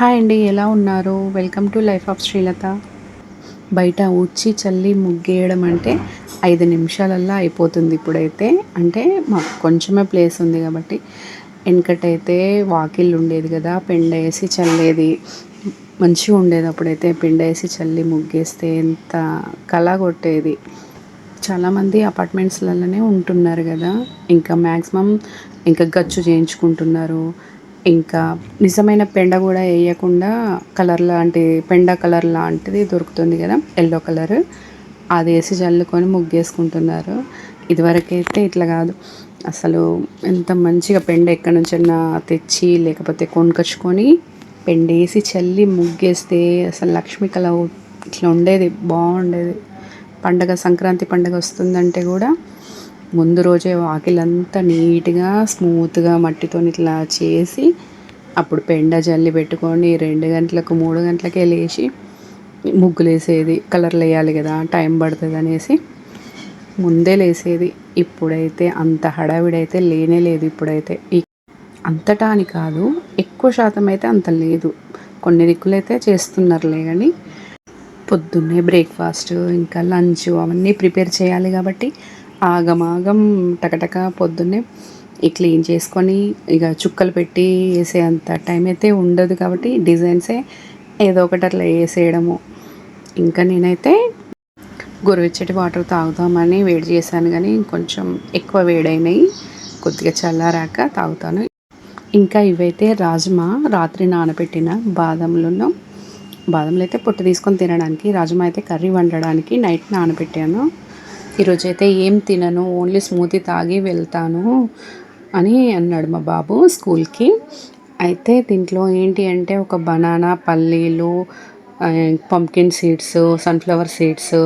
Hi అండి ఎలా ఉన్నారు? Welcome to life of Srilatha. బయట ఉచ్చి చల్లి ముగ్గేయడం అంటే ఐదు నిమిషాలల్లో అయిపోతుంది ఇప్పుడైతే. అంటే మాకు కొంచెమే ప్లేస్ ఉంది కాబట్టి వెనకటైతే వాకిల్ ఉండేది కదా పెండ వేసి చల్లేది. మంచిగా ఉండేది అప్పుడైతే పెండ వేసి చల్లి ముగ్గేస్తే ఎంత కళ కొట్టేది. చాలామంది అపార్ట్మెంట్స్లలోనే ఉంటున్నారు కదా. ఇంకా మ్యాక్సిమం ఇంకా గచ్చు చేయించుకుంటున్నారు. ఇంకా నిజమైన పెండ కూడా వేయకుండా కలర్ లాంటి పెండ కలర్ లాంటిది దొరుకుతుంది కదా ఎల్లో కలర్. అది వేసి చల్లుకొని ముగ్గేసుకుంటున్నారు. ఇదివరకైతే ఇట్లా కాదు. అసలు ఎంత మంచిగా పెండ ఎక్కడి నుంచైనా తెచ్చి లేకపోతే కొనుకొచ్చుకొని పెండేసి చల్లి ముగ్గేస్తే అసలు లక్ష్మి కళ ఇట్లా ఉండేది బాగుండేది. పండగ సంక్రాంతి పండగ వస్తుందంటే కూడా ముందు రోజే వాకిలంతా నీట్గా స్మూత్గా మట్టితో ఇట్లా చేసి అప్పుడు పెండ జల్లి పెట్టుకొని రెండు గంటలకు మూడు గంటలకే లేచి ముగ్గులు వేసేది కలర్లు వేయాలి కదా టైం పడుతుంది అనేసి ముందే లేసేది. ఇప్పుడైతే అంత హడావిడైతే లేనే లేదు ఇప్పుడైతే. ఈ అంతటా అని కాదు ఎక్కువ శాతం అయితే అంత లేదు. కొన్ని దిక్కులైతే చేస్తున్నారులే కానీ పొద్దున్నే బ్రేక్ఫాస్ట్ ఇంకా లంచ్ అవన్నీ ప్రిపేర్ చేయాలి కాబట్టి ఆగమాగం టకటక పొద్దున్నే ఈ క్లీన్ చేసుకొని ఇక చుక్కలు పెట్టి వేసే అంత టైం అయితే ఉండదు కాబట్టి డిజైన్సే ఏదో ఒకటి అట్లా వేసేయడము. ఇంకా నేనైతే గొరవెచ్చటి వాటర్ తాగుదామని వేడి చేశాను కానీ కొంచెం ఎక్కువ వేడైనాయి. కొద్దిగా చల్లారాక తాగుతాను. ఇంకా ఇవైతే రాజ్మా రాత్రి నానబెట్టిన బాదంలను బాదంలు అయితే పొట్టు తీసుకొని తినడానికి రాజ్మా అయితే కర్రీ వండడానికి నైట్ నానబెట్టాను. ఈరోజైతే ఏం తినను ఓన్లీ స్మూతీ తాగి వెళ్తాను అని అన్నాడు మా బాబు స్కూల్కి. అయితే దీంట్లో ఏంటి అంటే ఒక బనానా పల్లీలు పంకిన్ సీడ్స్ సన్ఫ్లవర్ సీడ్స్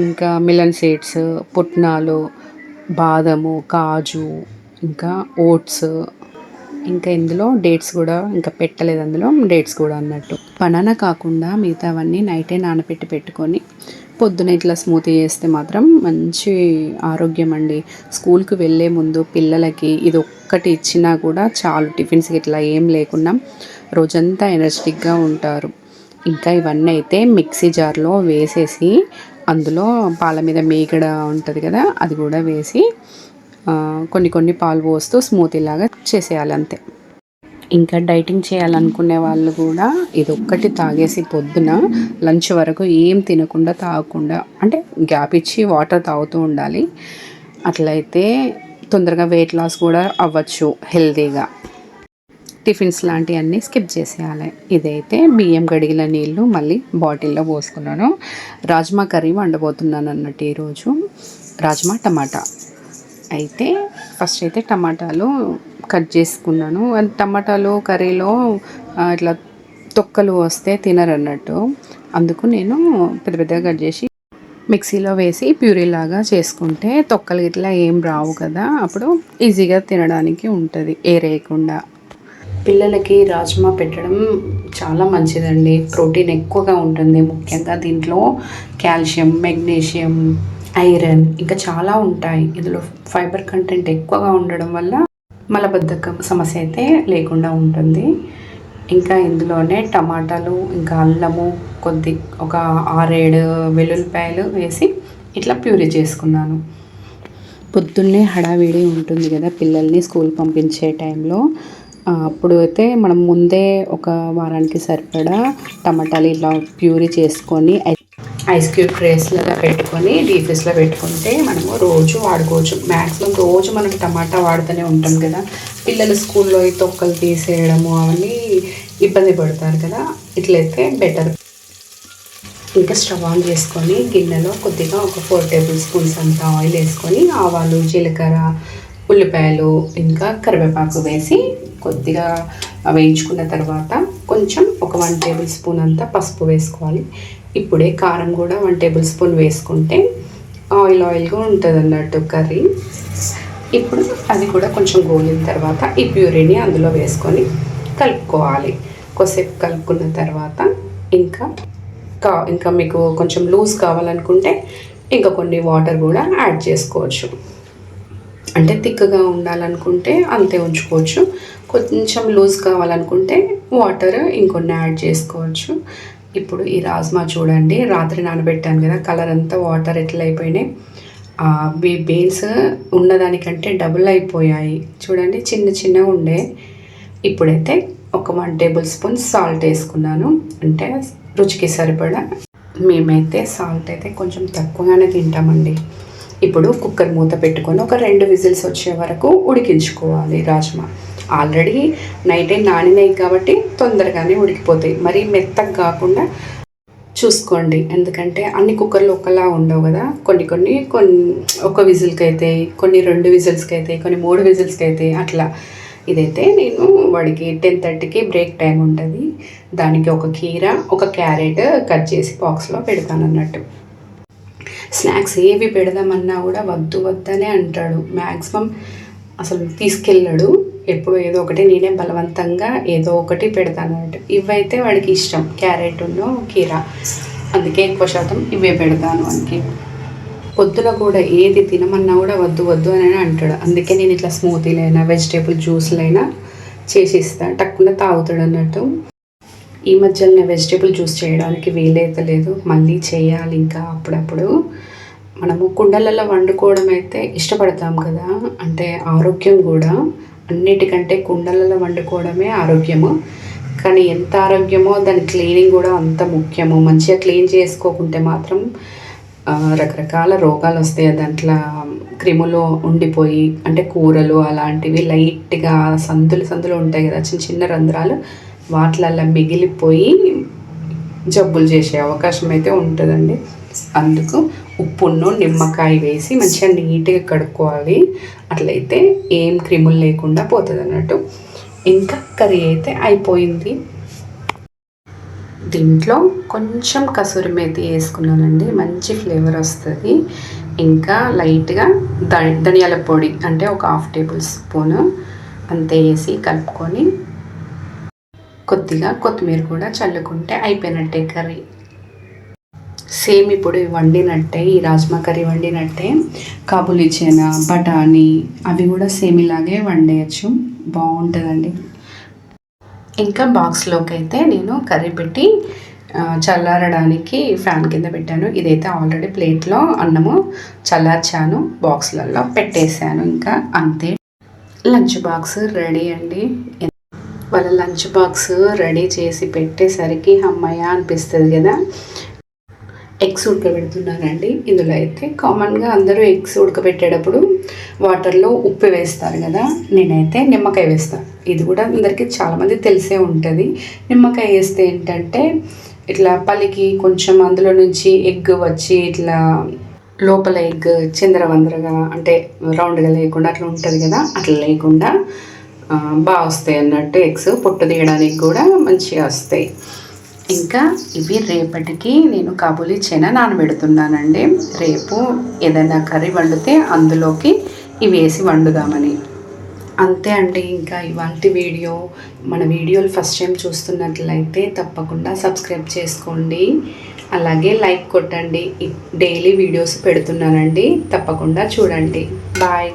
ఇంకా మిలన్ సీడ్స్ పుట్నాలు బాదము కాజు ఇంకా ఓట్స్ ఇంకా ఇందులో డేట్స్ కూడా ఇంకా పెట్టలేదు అందులో డేట్స్ కూడా అన్నట్టు. బనానా కాకుండా మిగతావన్నీ నైటే నానబెట్టి పెట్టుకొని పొద్దున ఇట్లా స్మూతీ చేస్తే మాత్రం మంచి ఆరోగ్యం అండి. స్కూల్కి వెళ్ళే ముందు పిల్లలకి ఇది ఒక్కటి ఇచ్చినా కూడా చాలు టిఫిన్స్కి ఇట్లా ఏం లేకుండా రోజంతా ఎనర్జెటిక్గా ఉంటారు. ఇంకా ఇవన్నీ అయితే మిక్సీ జార్లో వేసేసి అందులో పాల మీద మేగడ ఉంటుంది కదా అది కూడా వేసి కొన్ని కొన్ని పాలు పోస్తూ స్మూతీ లాగా చేసేయాలి అంతే ఇంకా డైటింగ్ చేయాలనుకునే వాళ్ళు కూడా ఇది ఒక్కటి తాగేసి పొద్దున లంచ్ వరకు ఏం తినకుండా తాగకుండా అంటే గ్యాప్ ఇచ్చి వాటర్ తాగుతూ ఉండాలి. అట్లయితే తొందరగా వెయిట్ లాస్ కూడా అవ్వచ్చు హెల్తీగా. టిఫిన్స్ లాంటివన్నీ స్కిప్ చేసేయాలి. ఇదైతే బియ్యం గడిగిన నీళ్ళు మళ్ళీ బాటిల్లో పోసుకున్నాను. రాజ్మా కర్రీ వండబోతున్నాను అన్నట్టు ఈరోజు. రాజ్మా టమాటా. అయితే ఫస్ట్ అయితే టమాటాలు కట్ చేసుకున్నాను. అండ్ టమాటాలు కర్రీలో ఇట్లా తొక్కలు వస్తే తినరన్నట్టు. అందుకు నేను పెద్ద పెద్దగా కట్ చేసి మిక్సీలో వేసి ప్యూరీ లాగా చేసుకుంటే తొక్కలు ఇట్లా ఏం రావు కదా అప్పుడు ఈజీగా తినడానికి ఉంటుంది ఏరేయకుండా పిల్లలకి రాజ్మా పెట్టడం చాలా మంచిదండి. ప్రోటీన్ ఎక్కువగా ఉంటుంది. ముఖ్యంగా దీంట్లో కాల్షియం మెగ్నీషియం ఐరన్ ఇంకా చాలా ఉంటాయి. ఇందులో ఫైబర్ కంటెంట్ ఎక్కువగా ఉండడం వల్ల మలబద్ధకం సమస్య అయితే లేకుండా ఉంటుంది. ఇంకా ఇందులోనే టమాటాలు ఇంకా అల్లము కొద్ది ఒక ఆరేడు వెల్లుల్లిపాయలు వేసి ఇట్లా ప్యూరీ చేసుకున్నాను. పొద్దున్నే హడావిడి ఉంటుంది కదా పిల్లల్ని స్కూల్ పంపించే టైంలో. అప్పుడు అయితే మనం ముందే ఒక వారానికి సరిపడా టమాటాలు ఇలా ప్యూరీ చేసుకొని ఐస్ క్యూబ్ ట్రేస్లలో పెట్టుకొని డీప్ ఫ్రిజ్లో పెట్టుకుంటే మనము రోజు వాడుకోవచ్చు. మ్యాక్సిమం రోజు మనం టమాటా వాడుతూనే ఉంటాం కదా. పిల్లలు స్కూల్లో ఈ తొక్కలు తీసేయడము అవన్నీ ఇబ్బంది పడతారు కదా. ఇట్లయితే బెటర్ ఇంకా స్టవ్ ఆన్ చేసుకొని గిన్నెలో కొద్దిగా ఒక ఫోర్ టేబుల్ స్పూన్స్ అంత ఆయిల్ వేసుకొని ఆవాలు జీలకర్ర ఉల్లిపాయలు ఇంకా కరివేపాకు వేసి కొద్దిగా వేయించుకున్న తర్వాత కొంచెం ఒక వన్ టేబుల్ స్పూన్ అంతా పసుపు వేసుకోవాలి. ఇప్పుడే కారం కూడా వన్ టేబుల్ స్పూన్ వేసుకుంటే ఆయిల్ ఆయిల్గా ఉంటుంది అన్నట్టు కర్రీ. ఇప్పుడు అది కూడా కొంచెం గోలిన తర్వాత ఈ ప్యూరీని అందులో వేసుకొని కలుపుకోవాలి. కొద్దిసేపు కలుపుకున్న తర్వాత ఇంకా కా ఇంకా మీకు కొంచెం లూజ్ కావాలనుకుంటే ఇంకా కొన్ని వాటర్ కూడా యాడ్ చేసుకోవచ్చు. అంటే తిక్కగా ఉండాలనుకుంటే అంతే ఉంచుకోవచ్చు. కొంచెం లూజ్ కావాలనుకుంటే వాటర్ ఇంకొన్ని యాడ్ చేసుకోవచ్చు. ఇప్పుడు ఈ రాజ్మా చూడండి. రాత్రి నానబెట్టాను కదా కలర్ అంతా వాటర్ ఎట్లా అయిపోయినాయి? బీన్స్ ఉన్నదానికంటే డబుల్ అయిపోయాయి. చూడండి చిన్న చిన్నగా ఉండే. ఇప్పుడైతే ఒక వన్ టేబుల్ స్పూన్ సాల్ట్ వేసుకున్నాను. అంటే రుచికి సరిపడా. మేమైతే సాల్ట్ అయితే కొంచెం తక్కువగానే తింటామండి. ఇప్పుడు కుక్కర్ మూత పెట్టుకొని ఒక రెండు విజిల్స్ వచ్చే వరకు ఉడికించుకోవాలి రాజ్మా. ఆల్రెడీ నైటే నానినాయి కాబట్టి తొందరగానే ఉడికిపోతాయి. మరీ మెత్తగా కాకుండా చూసుకోండి. ఎందుకంటే అన్ని కుక్కర్లు ఒకలా ఉండవు కదా. కొన్ని కొన్ని కొన్ని ఒక విజిల్కి అయితే కొన్ని రెండు విజిల్స్కి అయితే కొన్ని మూడు విజిల్స్కి అయితే అట్లా ఇదైతే నేను వాడికి టెన్ థర్టీకి బ్రేక్ టైం ఉంటుంది. దానికి ఒక కీర ఒక క్యారెట్ కట్ చేసి బాక్స్లో పెడతాను అన్నట్టు స్నాక్స్ ఏవి పెడదామన్నా కూడా వద్దు వద్దనే అంటాడు. మ్యాక్సిమం అసలు తీసుకెళ్ళాడు. ఎప్పుడు ఏదో ఒకటి నేనే బలవంతంగా ఏదో ఒకటి పెడతాను అన్నట్టు. ఇవైతే వాడికి ఇష్టం. క్యారెట్ కీర. అందుకే ఎక్కువ శాతం ఇవే పెడతాను వానికి. పొద్దున కూడా ఏది తినమన్నా కూడా వద్దు వద్దు అని అంటాడు. అందుకే నేను ఇట్లా స్మూతీలైనా వెజిటేబుల్ జ్యూస్లైనా చేసి ఇస్తాను టక్కున తాగుతాడు అన్నట్టు. ఈ మధ్యలోనే వెజిటేబుల్ జ్యూస్ చేయడానికి వీలైతే లేదు. మళ్ళీ చేయాలి ఇంకా అప్పుడప్పుడు. మనము కుండలలో వండుకోవడం అయితే ఇష్టపడతాం కదా. అంటే ఆరోగ్యం కూడా అన్నిటికంటే కుండలలో వండుకోవడమే ఆరోగ్యము. కానీ ఎంత ఆరోగ్యమో దాని క్లీనింగ్ కూడా అంత ముఖ్యము. మంచిగా క్లీన్ చేసుకోకుంటే మాత్రం రకరకాల రోగాలు వస్తాయి. దాంట్లో క్రిములు ఉండిపోయి అంటే కూరలు అలాంటివి లైట్గా సందులు సందులు ఉంటాయి కదా చిన్న చిన్న రంధ్రాలు వాటిలల్లా మిగిలిపోయి జబ్బులు చేసే అవకాశం అయితే ఉంటుందండి. అందుకు ఉప్పును నిమ్మకాయ వేసి మంచిగా నీట్గా కడుక్కోవాలి. అట్లయితే ఏం క్రిములు లేకుండా పోతుంది అన్నట్టు. ఇంకా కర్రీ అయితే అయిపోయింది. దీంట్లో కొంచెం కసూరి మేతి వేసుకున్నానండి. మంచి ఫ్లేవర్ వస్తుంది. ఇంకా లైట్గా ధనియాల పొడి అంటే ఒక హాఫ్ టేబుల్ స్పూన్ అంతే వేసి కలుపుకొని కొద్దిగా కొత్తిమీర కూడా చల్లుకుంటే అయిపోయినట్టే కర్రీ. సేమ్ ఇప్పుడు వండినట్టే ఈ రాజ్మా కర్రీ వండినట్టే కాబులి చేన బఠానీ అవి కూడా సేమ్ ఇలాగే వండేయచ్చు. బాగుంటుందండి. ఇంకా బాక్స్లోకి అయితే నేను కర్రీ పెట్టి చల్లారడానికి ఫ్యాన్ కింద పెట్టాను. ఇదైతే ఆల్రెడీ ప్లేట్లో అన్నము చల్లార్చాను బాక్స్లలో పెట్టేశాను ఇంకా అంతే. లంచ్ బాక్స్ రెడీ అండి. వాళ్ళ లంచ్ బాక్స్ రెడీ చేసి పెట్టేసరికి అమ్మయ్య అనిపిస్తుంది కదా. ఎగ్స్ ఉడకబెడుతున్నానండి ఇందులో అయితే కామన్గా అందరూ ఎగ్స్ ఉడకబెట్టేటప్పుడు వాటర్లో ఉప్పు వేస్తారు కదా. నేనైతే నిమ్మకాయ వేస్తాను ఇది కూడా అందరికీ చాలామంది తెలిసే ఉంటుంది. నిమ్మకాయ వేస్తే ఏంటంటే ఇట్లా పలికి కొంచెం అందులో నుంచి ఎగ్ వచ్చి ఇట్లా లోపల ఎగ్ చిందరవందరగా అంటే రౌండ్గా లేకుండా అట్లా ఉంటుంది కదా. అట్లా లేకుండా బాగా వస్తాయి అన్నట్టు ఎగ్స్. పొట్టు తీయడానికి కూడా మంచిగా వస్తాయి. ఇంకా ఇవి రేపటికి నేను కాబూలి చెన నానబెడుతున్నానండి. రేపు ఏదైనా కర్రీ వండితే అందులోకి ఇవి వేసి వండుదామని. అంతే అండి ఇంకా ఇవాళ వీడియో. మన వీడియోలు ఫస్ట్ టైం చూస్తున్నట్లయితే తప్పకుండా సబ్స్క్రైబ్ చేసుకోండి. అలాగే లైక్ కొట్టండి. డైలీ వీడియోస్ పెడుతున్నానండి. తప్పకుండా చూడండి. బాయ్.